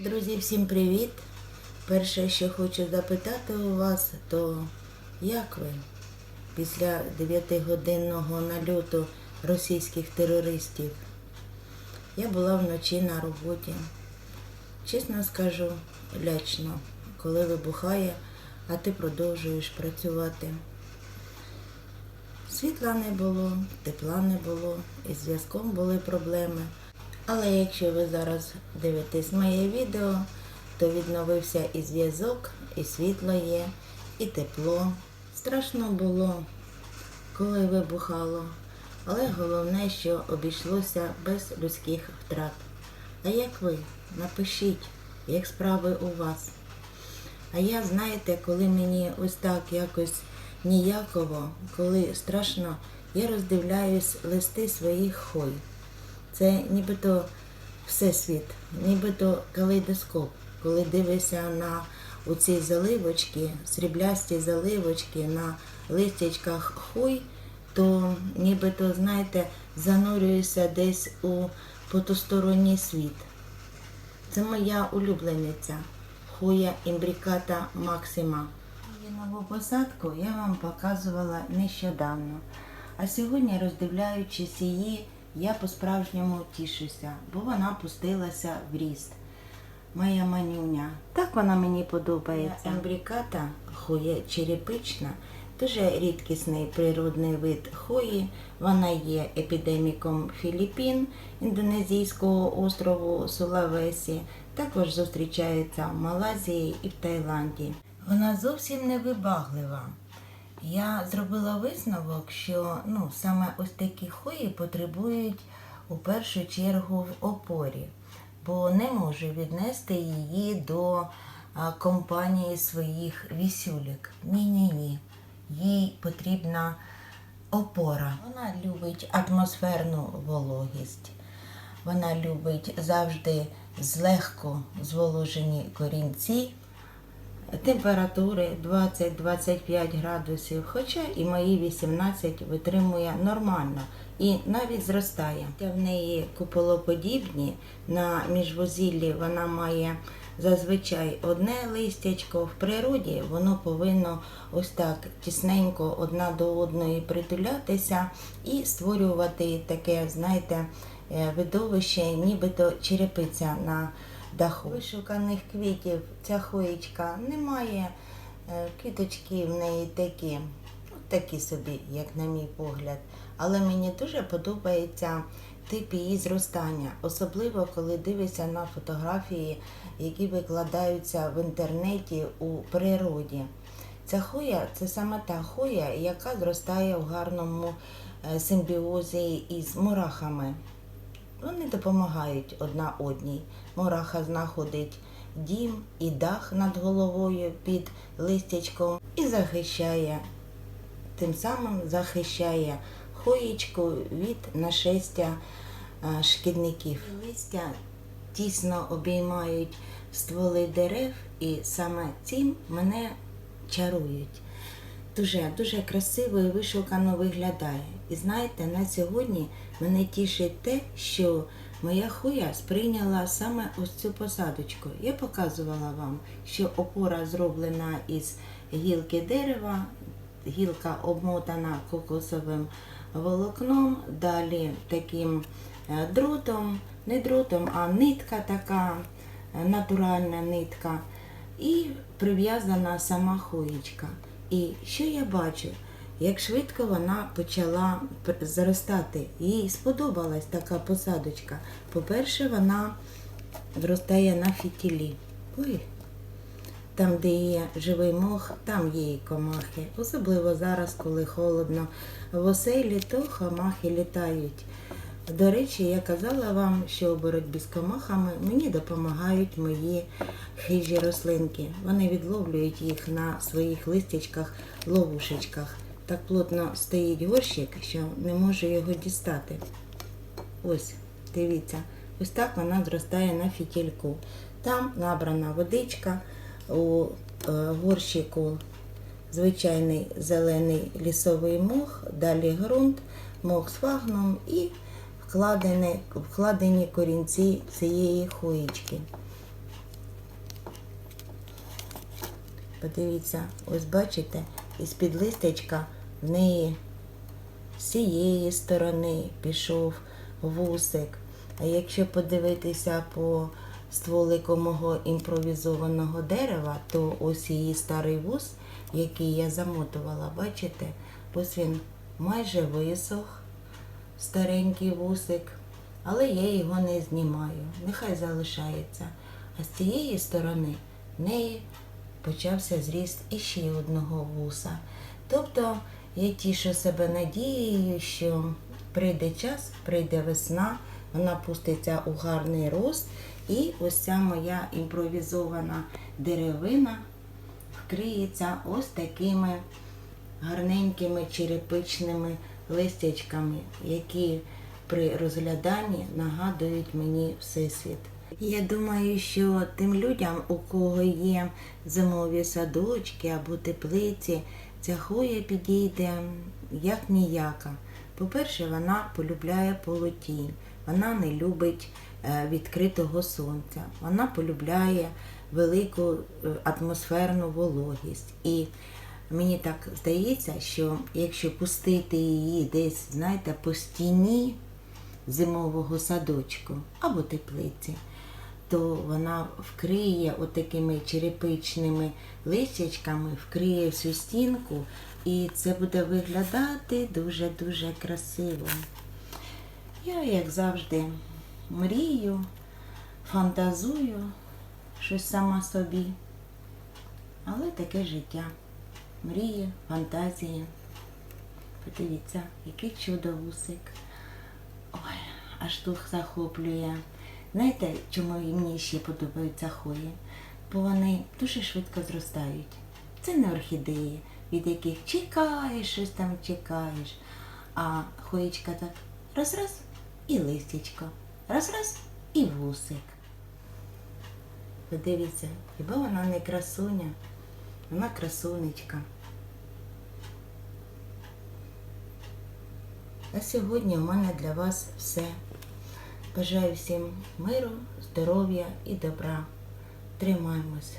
Друзі, всім привіт! Перше, що хочу запитати у вас, то як ви після 9-годинного нальоту російських терористів? Я була вночі на роботі. Чесно скажу, лячно, коли вибухає, а ти продовжуєш працювати. Світла не було, тепла не було, із зв'язком були проблеми. Але якщо ви зараз дивитесь моє відео, то відновився і зв'язок, і світло є, і тепло. Страшно було, коли вибухало. Але головне, що обійшлося без людських втрат. А як ви? Напишіть, як справи у вас. А я, знаєте, коли мені ось так якось ніяково, коли страшно, я роздивляюсь листи своїх хой. Це нібито всесвіт, нібито калейдоскоп. Коли дивишся на оці заливочки, сріблясті заливочки на листячках хой, то нібито, знаєте, занурюєшся десь у потусторонній світ. Це моя улюблениця Хуя імбріката Максима. Її нову посадку я вам показувала нещодавно. А сьогодні, роздивляючись її, я по-справжньому тішуся, бо вона пустилася в ріст. Моя манюня. Так вона мені подобається. Ембріката хуя черепична, дуже рідкісний природний вид хої. Вона є епідеміком Філіппін, індонезійського острову Сулавесі. Також зустрічається в Малайзії і в Таїланді. Вона зовсім не вибаглива. Я зробила висновок, що ну, саме ось такі хої потребують у першу чергу в опорі, бо не можу віднести її до компанії своїх вісюлік. Ні-ні-ні. Їй потрібна опора. Вона любить атмосферну вологість. Вона любить завжди злегко зволожені корінці, температури 20-25 градусів, хоча і мої 18 витримує нормально і навіть зростає. В неї куполоподібні, на міжвузіллі вона має зазвичай одне листячко. В природі воно повинно ось так тісненько одна до одної притулятися і створювати таке, знаєте, е, видовище, нібито черепиця на даху. Вишуканих квітів ця хоєчка немає. Е, Квіточки в неї такі, ну, такі собі, як на мій погляд. Але мені дуже подобається тип її зростання, особливо коли дивишся на фотографії, які викладаються в інтернеті у природі. Ця хоя це саме та хоя, яка зростає в гарному е, симбіозі із мурахами. Вони допомагають одна одній. Мураха знаходить дім і дах над головою під листячком і захищає, тим самим захищає хоєчку від нашестя е, шкідників. Листя тісно обіймають стволи дерев, і саме цим мене чарують. Дуже дуже красиво і вишукано виглядає. І знаєте, на сьогодні мене тішить те, що моя хуя сприйняла саме ось цю посадочку. Я показувала вам, що опора зроблена із гілки дерева, гілка обмотана кокосовим волокном, далі таким е, дротом, не дротом, а нитка така, е, натуральна нитка, і прив'язана сама хуєчка. І що я бачу? Як швидко вона почала зростати. Їй сподобалась така посадочка. По-перше, вона виростає на фітілі. Ой, там, де є живий мох, там є і комахи. Особливо зараз, коли холодно. В оселі, то комахи літають. До речі, я казала вам, що у боротьбі з комахами мені допомагають мої хижі рослинки. Вони відловлюють їх на своїх листячках, ловушечках. Так плотно стоїть горщик, що не можу його дістати. Ось, дивіться, ось так вона зростає на фітільку. Там набрана водичка у е, горщику звичайний зелений лісовий мох, далі ґрунт, мох з фагном і вкладені, вкладені корінці цієї хоїчки. Подивіться, ось бачите, із-під листечка в неї з цієї сторони пішов вусик. А якщо подивитися по стволику мого імпровізованого дерева, то ось її старий вус, який я замотувала, бачите, ось він майже висох, старенький вусик, але я його не знімаю. Нехай залишається. А з цієї сторони в неї почався зріст іще одного вуса. Тобто я тішу себе надією, що прийде час, прийде весна, вона пуститься у гарний рост, і ось ця моя імпровізована деревина вкриється ось такими гарненькими черепичними листячками, які при розгляданні нагадують мені всесвіт. Я думаю, що тим людям, у кого є зимові садочки або теплиці, ця хвоя підійде як ніяка. По-перше, вона полюбляє полутінь, вона не любить е, відкритого сонця, вона полюбляє велику е, атмосферну вологість. І мені так здається, що якщо пустити її десь, знаєте, по стіні зимового садочку або теплиці, то вона вкриє отакими черепичними листячками, вкриє всю стінку, і це буде виглядати дуже-дуже красиво. Я, як завжди, мрію, фантазую щось сама собі. Але таке життя. Мрії, фантазії. Подивіться, який чудо-вусик. Ой, аж дух захоплює. Знаєте, чому мені ще подобаються хої? Бо вони дуже швидко зростають. Це не орхідеї, від яких чекаєш, щось там чекаєш. А хоєчка так раз-раз і листячко, раз-раз і вусик. Подивіться, хіба вона не красуня? Вона красунечка. На сьогодні у мене для вас все. Бажаю всім миру, здоров'я і добра. Тримаємось.